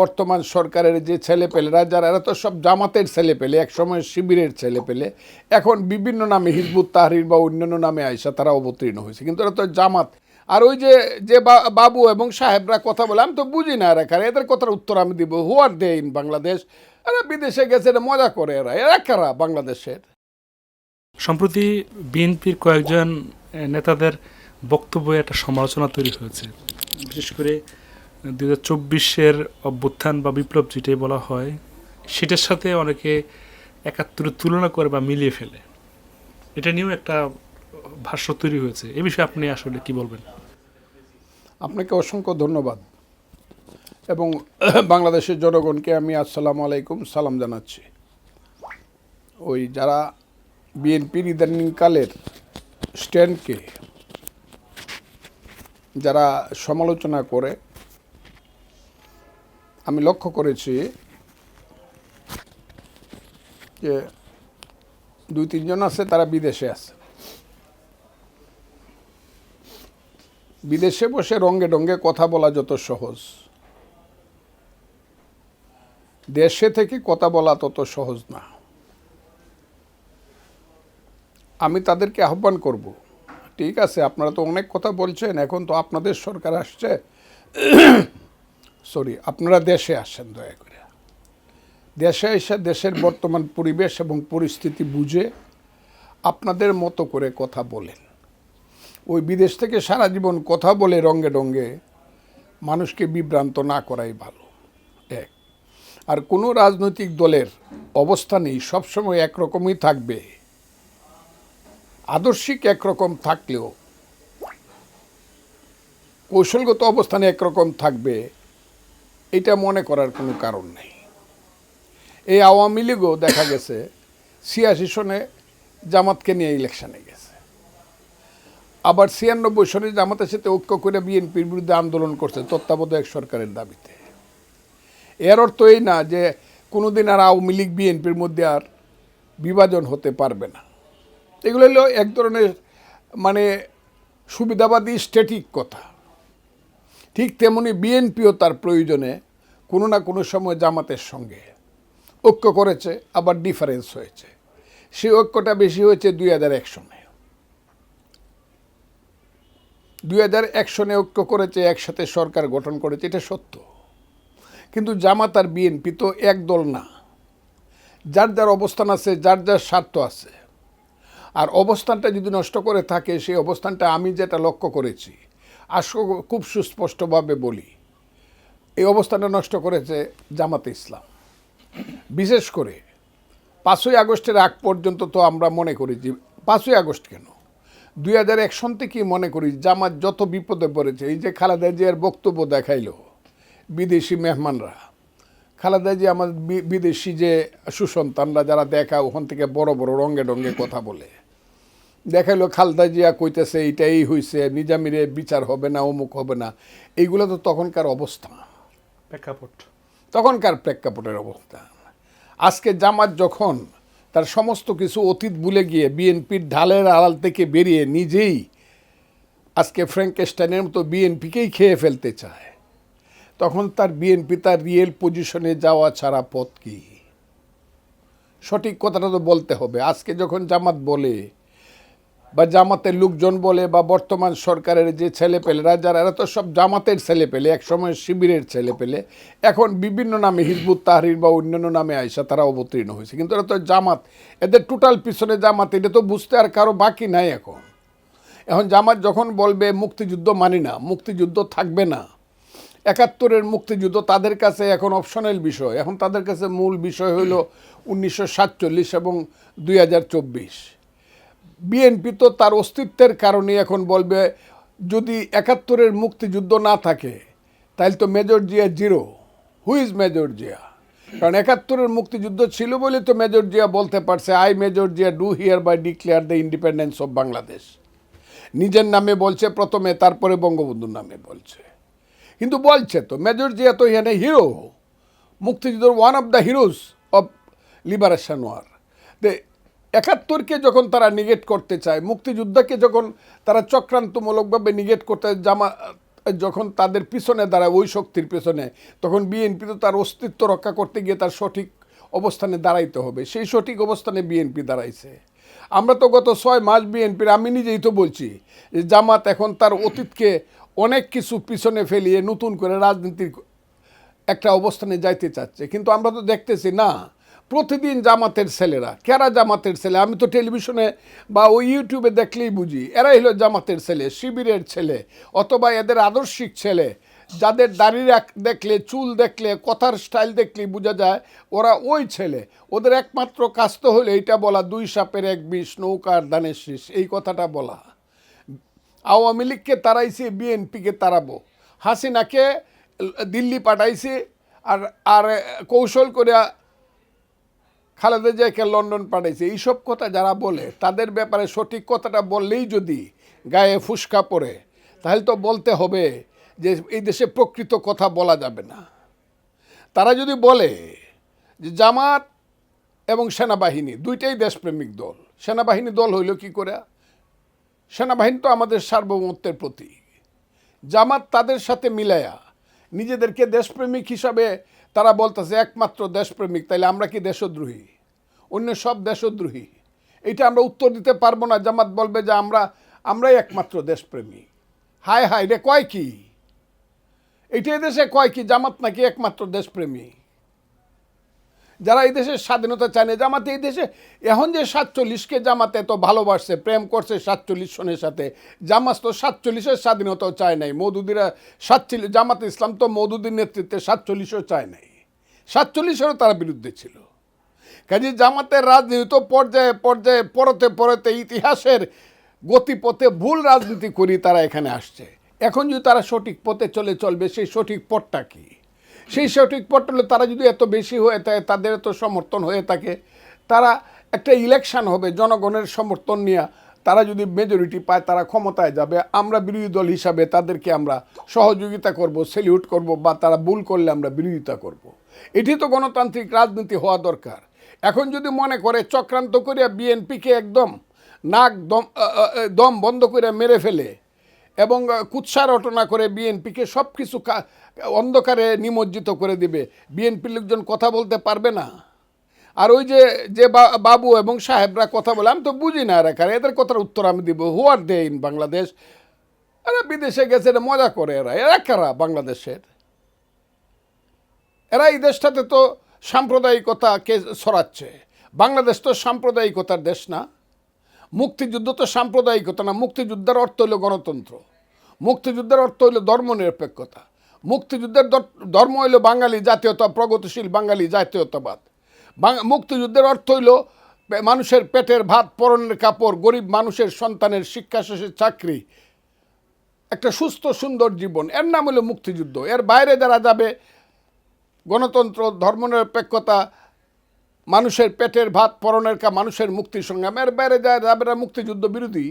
বর্তমান সরকারের যে ছেলে পেলেরা যারা, এরা তো সব জামাতের ছেলে পেলে একসময় শিবিরের ছেলে পেলে এখন বিভিন্ন নামে হিজবুত তাহরির বা অন্যান্য নামে আইসা তারা অবতীর্ণ হয়েছে। কিন্তু এরা তো জামাত। আর ওই যে যে বাবু এবং সাহেবরা কথা বলে, আমি তো বুঝি না এরা কারা। এদের কথার উত্তর আমি দিব। হু আর দে ইন বাংলাদেশ এরা বিদেশে গেছে এটা মজা করে এরা। এরা কারা বাংলাদেশের? সম্প্রতি বিএনপির কয়েকজন নেতাদের বক্তব্যে একটা সমালোচনা তৈরি হয়েছে। বিশেষ করে দু হাজার চব্বিশের অভ্যুত্থান বা বিপ্লব যেটাই বলা হয়, সেটার সাথে অনেকে একাত্তরের তুলনা করে বা মিলিয়ে ফেলে। এটা নিয়েও একটা ভাষ্য তৈরি হয়েছে। এ বিষয়ে আপনি আসলে কি বলবেন? আপনাকে অসংখ্য ধন্যবাদ। এবং বাংলাদেশের জনগণকে আমি আসসালামু আলাইকুম, সালাম জানাচ্ছি। ওই যারা বিএনপির ইদানিংকালের স্ট্যান্ডকে যারা সমালোচনা করে আমি লক্ষ্য করেছি যে দুই, তিনজন আছে, তারা বিদেশে আছে। বিদেশে বসে রঙ্গে ডঙ্গে কথা বলা যত সহজ। দেশে থেকে কথা বলা তত সহজ না। আমি তাদেরকে আহ্বান করব, ঠিক আছে, আপনারা তো অনেক কথা বলছেন, এখন তো আপনাদের সরকার আসছে। সরি আপনারা দেশে আসেন, দয়া করে। দেশে এসে দেশের বর্তমান পরিবেশ এবং পরিস্থিতি বুঝে আপনাদের মতো করে কথা বলেন। ওই বিদেশ থেকে সারা জীবন কথা বলে রঙ্গে ডঙ্গে মানুষকে বিভ্রান্ত না করাই ভালো। এক, আর কোনো রাজনৈতিক দলের অবস্থানেই সবসময় একরকমই থাকবে। আদর্শিক একরকম থাকলেও কৌশলগত অবস্থানে একরকম থাকবে। এটা মনে করার কোনো কারণ নেই। এই আওয়ামী লীগও দেখা গেছে, ছিয়াশি সনে জামাতকে নিয়ে ইলেকশনে গেছে। আবার ছিয়ানব্বই সনে জামাতের সাথে ঐক্য করে বিএনপির বিরুদ্ধে আন্দোলন করছে তত্ত্বাবধায়ক সরকারের দাবিতে। এর অর্থ এই না যে কোনোদিন আর আওয়ামী লীগ বিএনপির মধ্যে আর বিভাজন হতে পারবে না। এগুলো হলো এক ধরনের মানে সুবিধাবাদী স্ট্যাটিক কথা। ঠিক তেমনি বিএনপিও তার প্রয়োজনে কোনো না কোনো সময় জামাতের সঙ্গে ঐক্য করেছে, আবার ডিফারেন্স হয়েছে। সেই ঐক্যটা বেশি হয়েছে দুই হাজার এক সনে। দুই হাজার এক সনে ঐক্য করেছে, একসাথে সরকার গঠন করেছে, এটা সত্য। কিন্তু জামাত আর বিএনপি তো এক দল না। যার যার অবস্থান আছে, যার যার স্বার্থ আছে। আর অবস্থানটা যদি নষ্ট করে থাকে, সেই অবস্থানটা আমি যেটা লক্ষ্য করেছি আস খুব সুস্পষ্টভাবে বলি, এই অবস্থানটা নষ্ট করেছে জামাতে ইসলাম। বিশেষ করে পাঁচই আগস্টের আগ পর্যন্ত তো আমরা মনে করি যে, পাঁচই আগস্ট কেন? দুই হাজার এক সন থেকেই মনে করি জামাত যত বিপদে পড়েছে, এই যে খালেদা জিয়ার বক্তব্য দেখাইল বিদেশি মেহমানরা, খালেদা জি আমার বি- বিদেশি যে সুসন্তানরা যারা দেখা ওখান থেকে বড় বড় রঙে ডঙ্গে কথা বলে। দেখাইলো খালদা জিয়া কইতেছে এইটাই হইছে নিজামিরে বিচার হবে না অমুক হবে না। এইগুলো তো তখনকার অবস্থা। প্রেক্ষাপট। তখনকার প্রেক্ষাপটের অবস্থা। আজকে জামাত যখন তার সমস্ত কিছু অতীত ভুলে গিয়ে বিএনপির ঢালের আড়াল থেকে বেরিয়ে নিজেই আজকে ফ্র্যাঙ্কেস্টাইনের মতো বিএনপিকেই খেয়ে ফেলতে চায় তখন তার বিএনপি তার রিয়েল পজিশনে যাওয়া ছাড়া পথ কী? সঠিক কথাটা তো বলতে হবে। আজকে যখন জামাত বলে বা জামাতের লোকজন বলে বা বর্তমান সরকারের যে ছেলে পেলেরা যারা, এরা তো সব জামাতের ছেলে পেলে একসময় শিবিরের ছেলে পেলে এখন বিভিন্ন নামে হিজবুত তাহরির বা অন্যান্য নামে আইসা তারা অবতীর্ণ হয়েছে। কিন্তু এরা তো জামাত, এদের টোটাল পিছনে জামাত, এটা তো বুঝতে আর কারও বাকি নাই এখন। এখন জামাত যখন বলবে, মুক্তিযুদ্ধ মানি না, মুক্তিযুদ্ধ থাকবে না। একাত্তরের মুক্তিযুদ্ধ তাদের কাছে এখন অপশনাল বিষয়। এখন তাদের কাছে মূল বিষয় হলো উনিশশো সাতচল্লিশ এবং দুই হাজার চব্বিশ। বিএনপি তো তার অস্তিত্বের কারণে এখন বলবে, যদি একাত্তরের মুক্তিযুদ্ধ না থাকে তাহলে তো major Zia zero. Who is major Zia? কারণ একাত্তরের মুক্তিযুদ্ধ ছিল বলে তো মেজর জিয়া বলতে পারছে I major Zia do hereby declare the independence of Bangladesh নিজের নামে বলছে প্রথমে, তারপরে বঙ্গবন্ধুর নামে বলছে। কিন্তু বলছে তো, মেজর জিয়া তো এখানে হিরো মুক্তিযুদ্ধের one of the heroes of liberation war একাত্তরকে যখন তারা নিগেট করতে চায়, মুক্তিযুদ্ধকে যখন তারা চক্রান্তমূলকভাবে নিগেট করতে জামা, যখন তাদের পিছনে দাঁড়ায়, ওই শক্তির পিছনে, তখন বিএনপি তো তার অস্তিত্ব রক্ষা করতে গিয়ে তার সঠিক অবস্থানে দাঁড়াইতে হবে। সেই সঠিক অবস্থানে বিএনপি দাঁড়াইছে। আমরা তো গত ছয় মাস বিএনপির, আমি নিজেই তো বলছি, যে জামাত এখন তার অতীতকে অনেক কিছু পিছনে ফেলিয়ে নতুন করে রাজনীতির একটা অবস্থানে যাইতে চাচ্ছে। কিন্তু আমরা তো দেখতেছি, না প্রতিদিন জামাতের ছেলেরা, কেরা জামাতের ছেলে? আমি তো টেলিভিশনে বা ওই ইউটিউবে দেখলেই বুঝি, এরাই হলো জামাতের ছেলে, শিবিরের ছেলে, অথবা এদের আদর্শিক ছেলে। যাদের দাড়ি দেখলে, চুল দেখলে, কথার স্টাইল দেখলে বোঝা যায়, ওরা ওই ছেলে। ওদের একমাত্র কাজ তো হলো এইটা বলা, দুই সাপের এক বিষ নৌকার দানের শীষ, এই কথাটা বলা। আওয়ামী লীগকে তাড়াইছে, বিএনপিকে তাড়াবো। হাসিনাকে দিল্লি পাঠাইছে, আর আর, কৌশল করে খালেদা জিয়াকে লন্ডন পাঠাইছে, এইসব কথা যারা বলে, তাদের ব্যাপারে সঠিক কথাটা বললেই যদি গায়ে ফুসকা পড়ে, তাহলে তো বলতে হবে যে এই দেশে প্রকৃত কথা বলা যাবে না। তারা যদি বলে যে জামাত এবং সেনাবাহিনী, দুইটাই দেশপ্রেমিক দল, সেনাবাহিনী দল হইল কি করে? সেনাবাহিনী তো আমাদের সার্বভৌমত্বের প্রতীক। জামাত তাদের সাথে মিলায়া নিজেদেরকে দেশপ্রেমিক হিসাবে তারা বলতেছে, একমাত্র দেশপ্রেমিক, তাইলে আমরা কি দেশদ্রোহী? অন্য সব দেশদ্রোহী। এটা আমরা উত্তর দিতে পারব না। জামাত বলবে যে আমরা, আমরাই একমাত্র দেশপ্রেমী। হায় হায় রে কয় কি? এইটা দেশে কয় কি? জামাত নাকি একমাত্র দেশপ্রেমী। যারা এই দেশের স্বাধীনতা চায় না, জামাতে এই দেশে এখন যে সাতচল্লিশকে জামাতে এত ভালোবাসছে, প্রেম করছে সাতচল্লিশ সনের সাথে, জামাত তো সাতচল্লিশের স্বাধীনতাও চায় নাই। মৌদুদিরা সাতচল্লিশ, জামাত ইসলাম তো মৌদুদির নেতৃত্বে সাতচল্লিশও চায় নাই। সাতচল্লিশেরও তারা বিরুদ্ধে ছিল। কাজে জামাতের রাজনীতি, তো পর্যায়ে পর্যায়ে, পরতে পরতে ইতিহাসের গতিপথে ভুল রাজনীতি করি তারা এখানে আসছে। এখন যদি তারা সঠিক পথে চলে চলবে, সেই সঠিক পথটা কী? সেই সঠিক পথটা হলো তারা যদি এত বেশি হয়ে থাকে, তাদের এত সমর্থন হয়ে থাকে, তারা একটা ইলেকশন হবে, জনগণের সমর্থন নিয়ে তারা যদি মেজরিটি পায়, তারা ক্ষমতায় যাবে। আমরা বিরোধী দল হিসাবে তাদেরকে আমরা সহযোগিতা করব সেলিউট করব, বা তারা ভুল করলে আমরা বিরোধিতা করব। এটি তো গণতান্ত্রিক রাজনীতি হওয়া দরকার। এখন যদি মনে করে চক্রান্ত করে বিএনপিকে একদম নাক দম দম বন্ধ করে মেরে ফেলে এবং কুৎসা রটনা করে বিএনপিকে সব কিছু অন্ধকারে নিমজ্জিত করে দিবে বিএনপির লোকজন কথা বলতে পারবে না। আর ওই যে যে বাবু এবং সাহেবরা কথা বলে, আমি তো বুঝি না এরা এদের কথার উত্তর আমি দিব। হু আর দে ইন বাংলাদেশ এরা বিদেশে গেছে, এরা মজা করে এরা। এরা কারা বাংলাদেশের? এরা এই দেশটাতে তো সাম্প্রদায়িকতাকে ছড়াচ্ছে? বাংলাদেশ তো সাম্প্রদায়িকতার দেশ না। মুক্তিযুদ্ধ তো সাম্প্রদায়িকতা না। মুক্তিযুদ্ধের অর্থ হইল গণতন্ত্র। মুক্তিযুদ্ধের অর্থ হইল ধর্মনিরপেক্ষতা। মুক্তিযুদ্ধের ধর্ম হইল বাঙালি জাতীয়তা, প্রগতিশীল বাঙালি জাতীয়তাবাদ। মুক্তিযুদ্ধের অর্থ হইল মানুষের পেটের ভাত, পরনের কাপড়, গরিব মানুষের সন্তানের শিক্ষা শেষে চাকরি। একটা সুস্থ, সুন্দর জীবন। এর নাম হলো মুক্তিযুদ্ধ। এর বাইরে যারা যাবে গণতন্ত্র, ধর্মনিরপেক্ষতা, মানুষের পেটের ভাত পরনের কা, মানুষের মুক্তি সংগ্রাম এর বাইরে যায় যাবে মুক্তিযুদ্ধ বিরোধী।